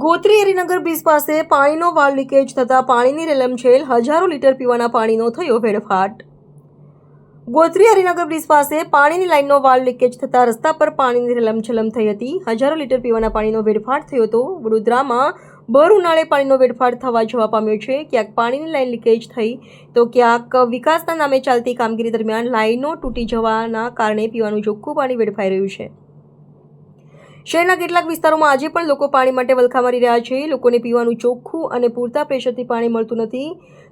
Gotri Harinagar bridge પાસે પાણીનો વાળ લીકેજ થતાં પાણીની રેલમછેલ હજારો લીટર પીવાના પાણીનો થયો વેડફાટ. ગોત્રી હરિનગર બ્રિજ પાસે પાણીની લાઇનનો વાળ લીકેજ થતાં રસ્તા પર પાણીની રેલમછલમ થઈ હતી. હજારો લીટર પીવાના પાણીનો વેડફાટ થયો હતો. વડોદરામાં ભર ઉનાળે પાણીનો વેડફાટ થવા જોવા પામ્યો છે. ક્યાંક પાણીની લાઇન લીકેજ થઈ તો ક્યાંક વિકાસના નામે ચાલતી કામગીરી દરમિયાન લાઇનો તૂટી જવાના કારણે પીવાનું ચોખ્ખું પાણી વેડફાઈ રહ્યું છે. શહેરના કેટલાક વિસ્તારોમાં આજે પણ લોકો પાણી માટે વલખા રહ્યા છે. લોકોને પીવાનું ચોખ્ખું અને પૂરતા પ્રેશરથી પાણી મળતું નથી.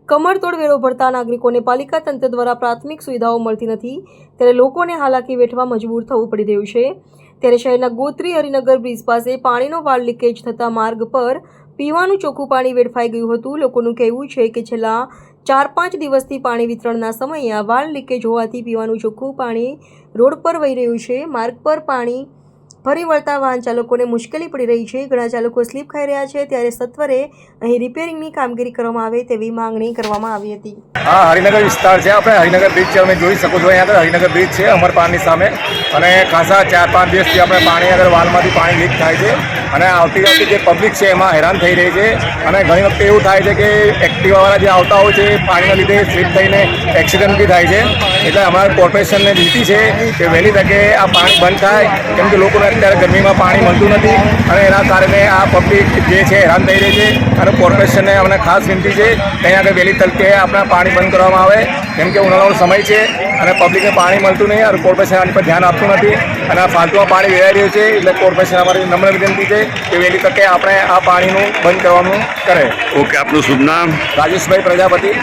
કમરતોડ વેરો ભરતા નાગરિકોને પાલિકા તંત્ર દ્વારા પ્રાથમિક સુવિધાઓ મળતી નથી. ત્યારે લોકોને હાલાકી વેઠવા મજબૂર થવું પડી રહ્યું છે. ત્યારે શહેરના ગોત્રી હરિનગર બ્રિજ પાસે પાણીનો વાળ લીકેજ થતા માર્ગ પર પીવાનું ચોખ્ખું પાણી વેડફાઈ ગયું હતું. લોકોનું કહેવું છે કે છેલ્લા ચાર પાંચ દિવસથી પાણી વિતરણના સમયે આ વાળ લીકેજ હોવાથી પીવાનું ચોખ્ખું પાણી રોડ પર વહી રહ્યું છે. માર્ગ પર પાણી ફરી વળતા વાહન ચાલકોને મુશ્કેલી પડી રહી છે. ઘણા ચાલકો સ્લીપ ખાઈ રહ્યા છે. ત્યારે સત્વરે અહીં રિપેરિંગની કામગીરી કરવામાં આવે તેવી માંગણી કરવામાં આવી હતી. હા, હરિનગર વિસ્તાર છે. આપણે હરિનગર બ્રિજ છે. અમે જોઈ શકો છો અહીંયા આગળ હરિનગર બ્રિજ છે અમરપાનની સામે. અને ખાસા ચાર પાંચ દિવસથી આપણે પાણી આગળ વાલમાંથી પાણી લીક થાય છે. અને આવતી જે પબ્લિક છે એમાં હેરાન થઈ રહી છે. અને ઘણી વખતે એવું થાય છે કે એક્ટિવાવાળા જે આવતા હોય છે, પાણીના લીધે સ્લીપ થઈને એક્સિડન્ટ બી થાય છે. એટલે અમારા કોર્પોરેશનને વિનંતી છે કે વહેલી તકે આ પાણી બંધ થાય, કેમ કે લોકોને અત્યારે ગરમીમાં પાણી મળતું નથી. અને એના કારણે આ પબ્લિક જે છે હેરાન થઈ રહી છે. અને કોર્પોરેશનને અમને ખાસ વિનંતી છે અહીંયા આગળ વહેલી તકે આપણા પાણી બંધ કરવામાં આવે. કેમ કે ઉનાળાનો સમય છે અને પબ્લિકને પાણી મળતું નહીં અને કોર્પોરેશન આની પર ધ્યાન આપતું નથી. અને આ ફાલતુમાં પાણી વેરાઈ રહ્યું છે એટલે કોર્પોરેશન અમારી નમ્ર વિનંતી છે કે વહેલી તકે આપણે આ પાણીનું બંધ કરવાનું કરે. ઓકે આપનું શુભ નામ? રાજેશભાઈ પ્રજાપતિ.